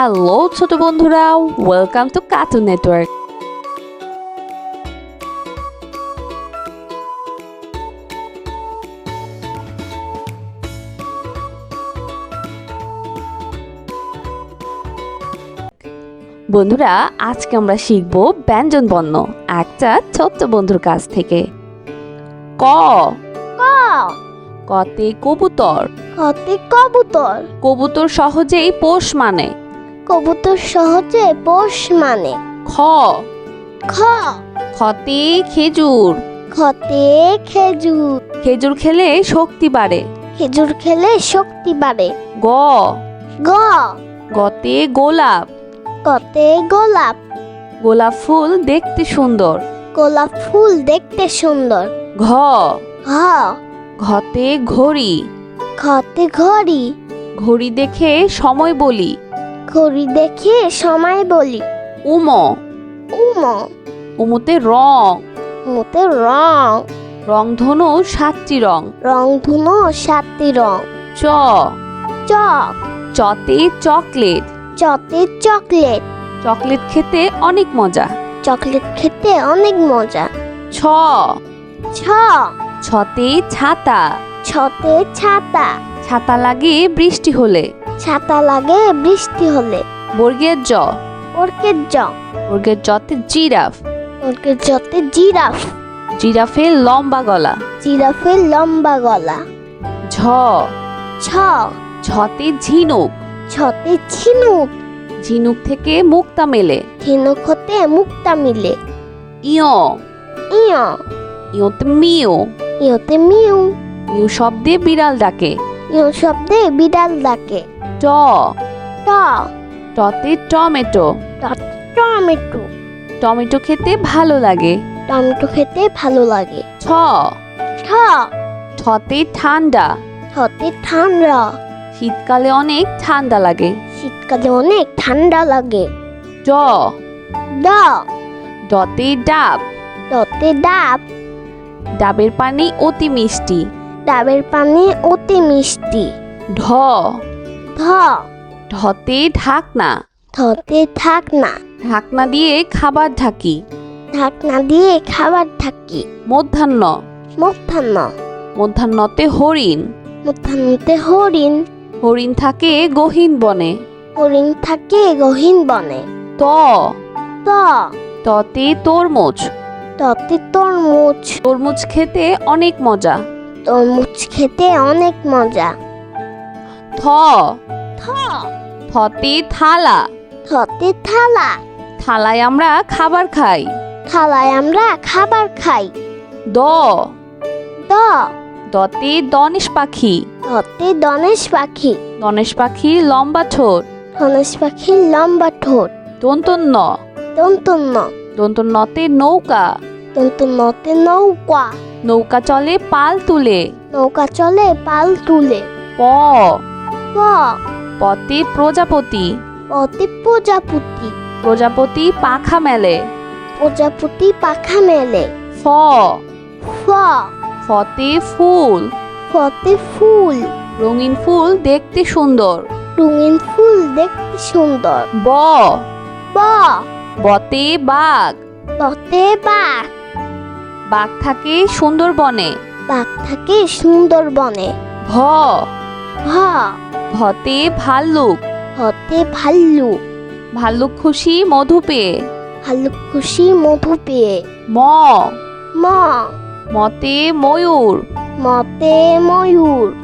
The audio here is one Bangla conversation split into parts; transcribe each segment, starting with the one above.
হ্যালো ছোট বন্ধুরা। ওয়েলকাম টু কার্টুন নেটওয়ার্ক বন্ধুরা আজকে আমরা শিখব ব্যঞ্জন বর্ণ একটা ছোট্ট বন্ধুর কাছ থেকে। ক। ক। কতে কবুতর। কতে কবুতর। কবুতর সহজেই পোষ মানে। কবুতর সহজে পোষ মানে? খ। খ। খতে খেজুর। খতে খেজুর। খেজুর খেলে শক্তি বাড়ে। খেজুর খেলে শক্তি বাড়ে। গ। গ। গতে গোলাপ। কতে গোলাপ। গোলাপ ফুল দেখতে সুন্দর। গোলাপ ফুল দেখতে সুন্দর। ঘ। ঘ। ঘতে ঘড়ি। ঘতে ঘড়ি। ঘড়ি দেখে সময় বলি। ঘড়ি দেখে সময় বলি। উম। উম। উমতে রং। মতে রং। রংধনু সাতটি রং। রং ধুনো সাতটি রং। চ। চ। চতে চকলেট। চতে চকলেট। চকলেট খেতে অনেক মজা। চকলেট খেতে অনেক মজা। ছ। ছ। ছতে ছাতা। ছতে ছাতা। ছাতা লাগে বৃষ্টি হলে। ছাতা লাগে বৃষ্টি হলে। বর্গের জ। ওরকের জ। বর্গের জতে জিরাফ। ওরকের জতে জিরাফ। জিরাফের লম্বা গলা। জিরাফের লম্বা গলা। ঝ। ছ ঝতে ঝিনুক। ছতে ঝিনুক। ঝিনুক থেকে মুক্তা মেলে। ঝিনুক হতে মুক্তা মিলে। ইয়। ইয়। ইয়তে মিও ইয়তে মিউ মিউ শব্দে বিড়াল ডাকে। ইয় শব্দে বিড়াল ডাকে। ট। ট। টতে টমেটো। টমেটো। টমেটো খেতে ভালো লাগে। টমেটো খেতে ভালো লাগে। ছ ঠ। ঠতে ঠান্ডা। ছতে ঠান্ডা। শীতকালে অনেক ঠান্ডা লাগে। শীতকালে অনেক ঠান্ডা লাগে। ড। ড। ডতে ডাব। ডতে ডাব। ডাবের পানি অতি মিষ্টি। ডাবের পানি অতি মিষ্টি। ঢ। ধ। ঢতে ঢাকনা। ধতে ঢাকনা। ঢাকনা দিয়ে খাবার ঢাকি। ঢাকনা দিয়ে খাবার থাকি মধ্যাহ্ন। মধ্যাহ্ন। মধ্যাহ্নতে হরিণ। মধ্যাহ্নতে হরিণ। হরিণ থাকে গহীন বনে। হরিণ থাকে গহীন বনে। ত। ত। ততে তরমুজ। ততে তরমুজ। তরমুজ খেতে অনেক মজা। তরমুজ খেতে অনেক মজা। থ। থ। থতে থালা। থতে থালা। থালায় আমরা খাবার খাই। থালায় আমরা খাবার খাই। দ। দ। দতে দনেশ পাখি। ধতে দনেশ পাখি। দনেশ পাখি লম্বা ঠোঁট। ধনেশ পাখির লম্বা ঠোঁট। দন্তন্য। দন্তন্য। দন্তন্যতে নৌকা। দন্তন্যতে নৌকা। নৌকা চলে পাল তুলে। নৌকা চলে পাল তুলে। প। প। পতে প্রজাপতি। পতে প্রজাপতি। প্রজাপতি পাখা মেলে। প্রজাপতি পাখা মেলে। ফ। ফ। ফতে ফুল। ফতে ফুল। রঙিন ফুল দেখতে সুন্দর। রঙিন ফুল দেখতে সুন্দর। ব। ব। বতে বাঘ। বতে বাঘ। বাঘ থাকে সুন্দরবনে। বাঘ থাকে সুন্দরবনে। ভ ভ ভতে ভাল্লুক। হতে ভাল্লুক। ভাল্লুক খুশি মধু পেয়ে। ভাল্লুক খুশি মধু পেয়ে। ম। ম। মতে ময়ূর। মতে ময়ূর।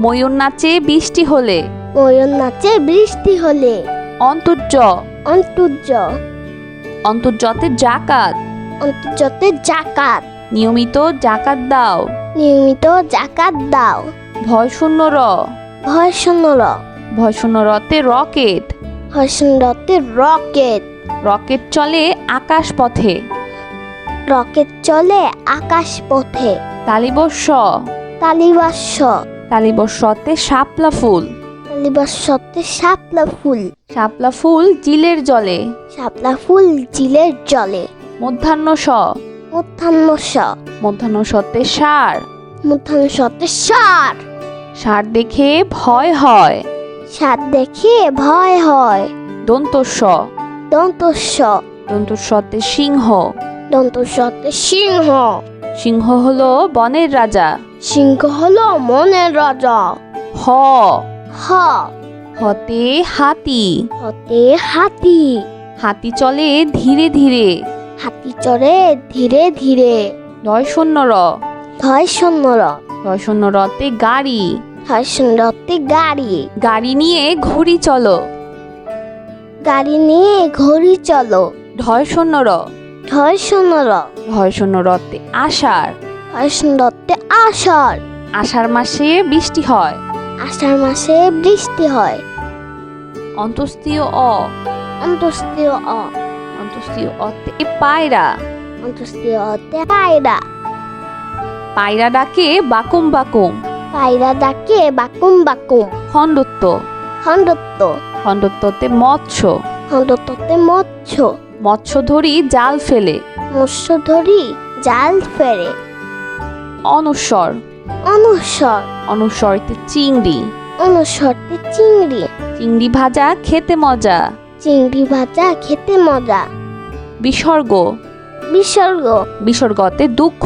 ময়ূর নাচে বৃষ্টি হলে। ময়ূর নাচে বৃষ্টি হলে। অন্তর্য। অন্তর্য। অন্তর্জতে জাকাত। অন্তর্জতে জাকাত। নিয়মিত জাকাত দাও। নিয়মিত জাকাত দাও। ভয় শূন্য র। ভয় শূন্যর ভয় শূন্য রতে রকেট। ভয় শূন্যতে রকেট। রকেট চলে আকাশ পথে। রকেট চলে আকাশ পথে। তালিবস্য তালিবাস্য তালিবস্যতে শাপলা ফুল। তালিবাস্যতে শাপলা ফুল। শাপলা ফুল জিলের জলে। শাপলা ফুল জিলের জলে। মধ্যাহ্ন স। মধ্যাহ্ন স। মধ্যাহ্ন সতে সার। মধ্যাহ্ন সতে সার। সার দেখে ভয় হয়। সাত দেখে ভয় হয়। দন্ত স দন্তস্ব। দন্ত সতে সিংহ। দন্তস্বতে সিংহ। সিংহ হলো বনের রাজা। সিংহ হলো মনের রাজা। হ। হ। হতে হাতি। হতে হাতি। হাতি চলে ধীরে ধীরে। হাতি চড়ে ধীরে ধীরে। নয় শূন্য র ধয় শূন্য দয় শূন্য রথে গাড়ি। ধয় রথে গাড়ি। গাড়ি নিয়ে ঘুরি চলো। গাড়ি নিয়ে ঘড়ি চলো। ঢয় শূন্য র। ধয় শূন্যর ঢয় শূন্য রতে আষাঢ়। ধয় শূন্যতে আষাঢ়। আষাঢ় মাসে বৃষ্টি হয়। আষাঢ় মাসে বৃষ্টি হয়। অন্তস্তীয় অ। অন্তস্তীয় অ। অন্তস্তীয় অতে পায়রা। অন্তস্তীয় অতে পায়রা। পায়রা ডাকে বাকুম বাকুম। পায়রা ডাকে বাকুম বাকুম। খণ্ডত্ব। খণ্ডত্ব। খণ্ডত্বতে মৎস্য। খণ্ডত্বতে মৎস্য। মৎস্য ধরি জাল ফেলে। মৎস্য ধরি জাল ফেলে। অনুসর অনুসর অনুসরতে চিংড়ি। অনুসরতে চিংড়ি। চিংড়ি ভাজা খেতে মজা। চিংড়ি ভাজা খেতে মজা। বিসর্গ। বিসর্গ। বিসর্গতে দুঃখ।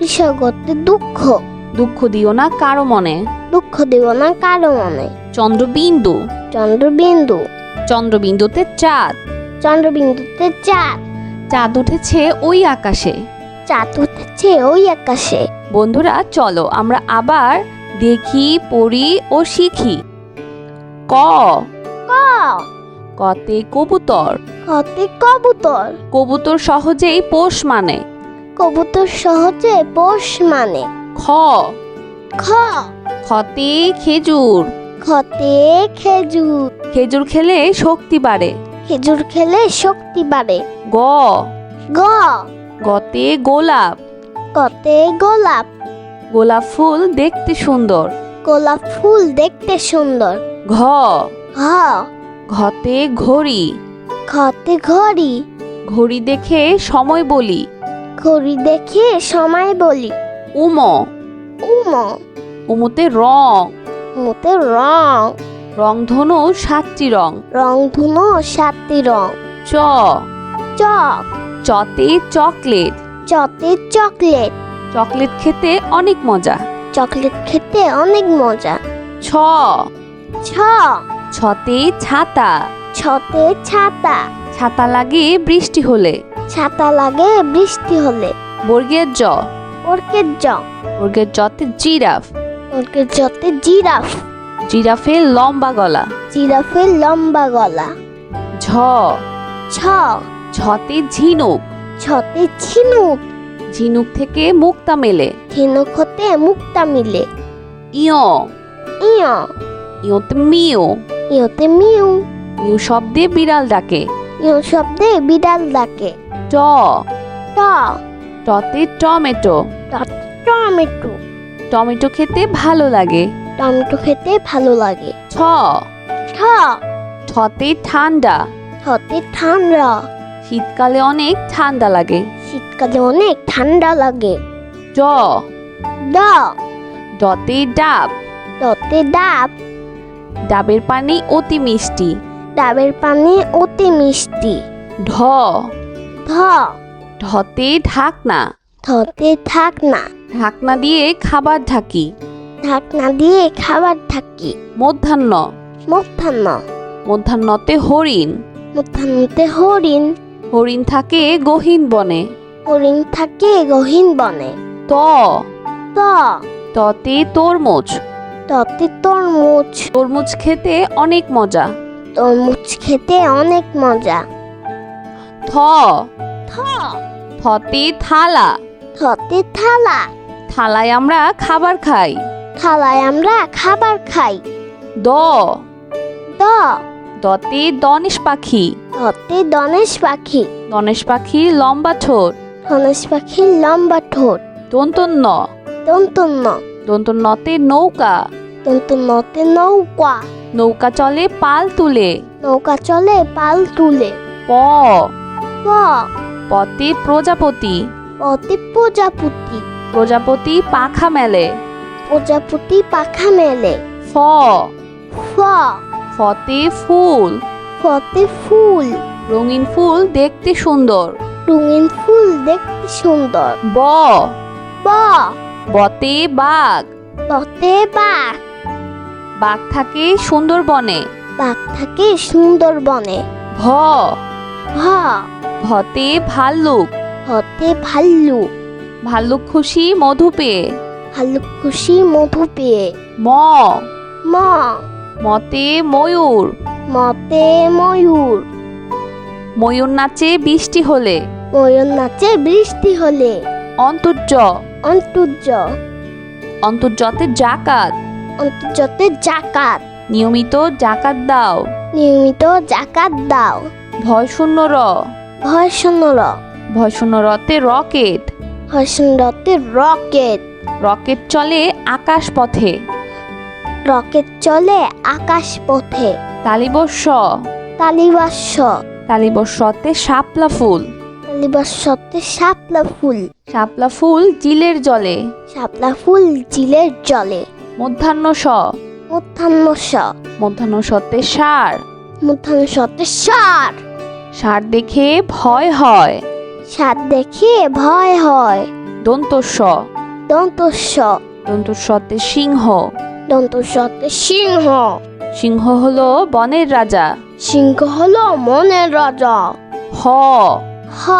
বিসর্গতে দুঃখ। দুঃখ দিও না কারও মনে। দুঃখ দেব না কারও মনে। চন্দ্রবিন্দু। চন্দ্রবিন্দু। চন্দ্রবিন্দুতে চাঁদ। চন্দ্রবিন্দুতে চাঁদ। চাঁদ উঠেছে ওই আকাশে। চাঁদ উঠেছে ওই আকাশে। বন্ধুরা চলো আমরা আবার দেখি পড়ি ও শিখি। ক। ক। কতে কবুতর। কতে কবুতর। কবুতর সহজেই পোষ মানে। কবুতর সহজে পোষ মানে? খ। খ। খতে খেজুর। খতে খেজুর। খেজুর খেলে শক্তি বাড়ে। খেজুর খেলে শক্তি বাড়ে। গ। গ। গতে গোলাপ। কতে গোলাপ। গোলাপ ফুল দেখতে সুন্দর। গোলাপ ফুল দেখতে সুন্দর। ঘ। ঘ। ঘতে ঘড়ি। ঘতে ঘড়ি। ঘড়ি দেখে সময় বলি। ঘড়ি দেখে সময় বলি। উম। উম। উমতে রং। মতে রং। রংধনু সাতটি রং। রং ধুনো সাতটি রং। চ। চ। চতে চকলেট। চতে চকলেট। চকলেট খেতে অনেক মজা। চকলেট খেতে অনেক মজা। ছ। ছ। ছতে ছাতা। ছতে ছাতা। ছাতা লাগে বৃষ্টি হলে। ছাতা লাগে বৃষ্টি হলে। বর্গের জ। ওরকের জ। বর্গের জতে জিরাফ। ওরকের জতে জিরাফ। জিরাফের লম্বা গলা। জিরাফের লম্বা গলা। ঝ। ছ ঝতে ঝিনুক। ছতে ঝিনুক। ঝিনুক থেকে মুক্তা মেলে। ঝিনুক হতে মুক্তা মিলে। ইয়। ইয়। ইয়তে মিও ইয়তে মিউ মিউ শব্দে বিড়াল ডাকে। ইয় শব্দে বিড়াল ডাকে। ট। ট। টতে টমেটো। টমেটো। টমেটো খেতে ভালো লাগে। টমেটো খেতে ভালো লাগে। ছ ঠ। ঠতে ঠান্ডা। ছতে ঠান্ডা। শীতকালে অনেক ঠান্ডা লাগে। শীতকালে অনেক ঠান্ডা লাগে। ড ড ডতে ডাব। ডতে ডাব। ডাবের পানি অতি মিষ্টি। ডাবের পানি অতি মিষ্টি। ঢ। ধ। ঢতে ঢাকনা। ধতে ঢাকনা। ঢাকনা দিয়ে খাবার ঢাকি। ঢাকনা দিয়ে খাবার থাকি মধ্যাহ্ন। মধ্যাহ্ন। মধ্যাহ্নতে হরিণ। মধ্যাহ্নতে হরিণ। হরিণ থাকে গহীন বনে। হরিণ থাকে গহীন বনে। ত। ত। ততে তরমুজ। ততে তরমুজ। তরমুজ খেতে অনেক মজা। তরমুজ খেতে অনেক মজা। থ। থ। থতে থালা। থতে থালা। থালায় আমরা খাবার খাই। থালায় আমরা খাবার খাই। দ। দ। দতে দনেশ পাখি। ধতে দনেশ পাখি। দনেশ পাখি লম্বা ঠোঁট। ধনেশ পাখির লম্বা ঠোঁট। দন্তন্য। দন্তন্য। দন্তন্যতে নৌকা। দন্তন্যতে নৌকা। নৌকা চলে পাল তুলে। নৌকা চলে পাল তুলে। প। প পতে প্রজাপতি। পতে প্রজাপতি। প্রজাপতি পাখা মেলে। প্রজাপতি পাখা মেলে। ফ? ফ। ফতে ফুল। ফতে ফুল। রঙিন ফুল দেখতে সুন্দর। রঙিন ফুল দেখতে সুন্দর। ব? ব। বতে বাঘ। বতে বাঘ। বাঘ থাকে সুন্দরবনে। বাঘ থাকে সুন্দরবনে। ভ ভ ভতে ভাল্লুক। হতে ভাল্লুক। ভাল্লুক খুশি মধু পেয়ে। ভাল্লুক খুশি মধু পেয়ে। ম। ম। মতে ময়ূর। মতে ময়ূর। ময়ূর নাচে বৃষ্টি হলে। ময়ূর নাচে বৃষ্টি হলে। অন্তর্য। অন্তর্য। অন্তর্জতে জাকাত। অন্তর্জতে জাকাত। নিয়মিত জাকাত দাও। নিয়মিত জাকাত দাও। ভয় শূন্য র। ভয় শূন্যর ভয় শূন্য রতে রকেট। ভয় শূন্যতে রকেট। রকেট চলে আকাশ পথে রকেট চলে আকাশ পথে তালিবস্য। তালিবাস্য। তালিবস্যতে শাপলা ফুল। তালিবাস্যতে শাপলা ফুল। শাপলা ফুল জিলের জলে। শাপলা ফুল জিলের জলে। মধ্যাহ্ন স। মধ্যাহ্ন স। মধ্যাহ্ন সতে সার। মধ্যাহ্ন সতে সার। সার দেখে ভয় হয়। সার দেখে ভয় হয়। দন্তস্ব। দন্তস্ব। দন্তস্বতে সিংহ। দন্তস্বতে সিংহ। সিংহ হলো বনের রাজা। সিংহ হলো মনের রাজা। হ। হ।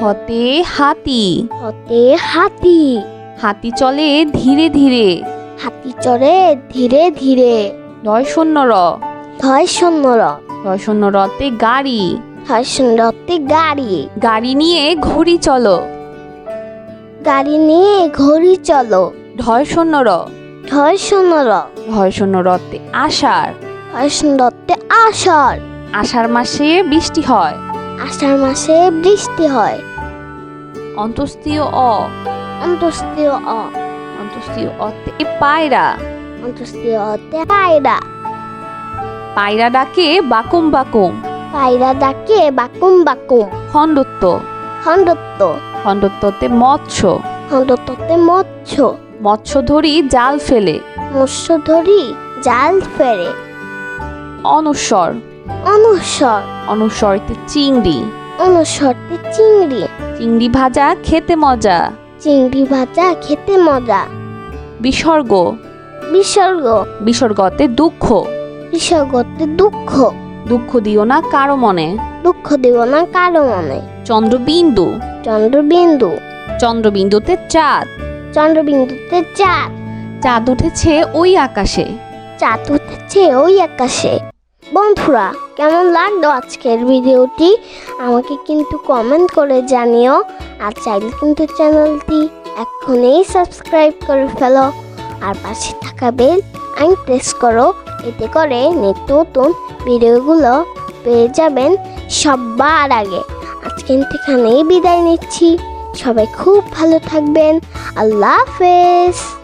হতে হাতি। হতে হাতি। হাতি চলে ধীরে ধীরে। হাতি চড়ে ধীরে ধীরে। নয় শূন্য র ধয় শূন্যর দয় শূন্য রতে গাড়ি। ধয় শূন্যতে গাড়ি। গাড়ি নিয়ে ঘুরি চলো। গাড়ি নিয়ে ঘড়ি চলো। ঢয় শূন্য র ধয় শূন্যর ঢয় শূন্য রতে আষাঢ়। ধয় শূন্যতে আষাঢ়। আষাঢ় মাসে বৃষ্টি হয়। আষাঢ় মাসে বৃষ্টি হয়। অন্তস্তীয় অ। অন্তস্তীয় অ। অন্তস্তীয় অতে পায়রা। অন্তস্তীয় অতে পায়রা। পায়রা ডাকে বাকুম বাকুম। পায়রা ডাকে বাকুম বাকুম। খণ্ডত্ব। খণ্ডত্ব। খণ্ডত্বতে মৎস্য। খণ্ডত্বতে মৎস্য। মৎস্য ধরি জাল ফেলে। মৎস্য ধরি জাল ফেলে। অনুসর অনুসর অনুসরতে চিংড়ি। অনুসরতে চিংড়ি। চিংড়ি ভাজা খেতে মজা। চিংড়ি ভাজা খেতে মজা। বিসর্গ। বিসর্গ। বিসর্গতে দুঃখ। বিসর্গতে দুঃখ। দুঃখ দিও না কারও মনে। দুঃখ দেব না কারও মনে। চন্দ্রবিন্দু। চন্দ্রবিন্দু। চন্দ্রবিন্দুতে চাঁদ। চন্দ্রবিন্দুতে চাঁদ। চাঁদ উঠেছে ওই আকাশে। চাঁদ উঠেছে ওই আকাশে। বন্ধুরা কেমন লাগল আজকের ভিডিওটি? আমাকে কিন্তু কমেন্ট করে জানিও। আর চাইলে কিন্তু চ্যানেলটি এখনই সাবস্ক্রাইব করে ফেলো। আর পাশে থাকা বেল আইন প্রেস করো। এতে করে নিত্য নতুন ভিডিওগুলো পেয়ে যাবেন সবার আগে। আজকে এখানেই বিদায় নিচ্ছি। সবাই খুব ভালো থাকবেন। আল্লাহ হাফেজ।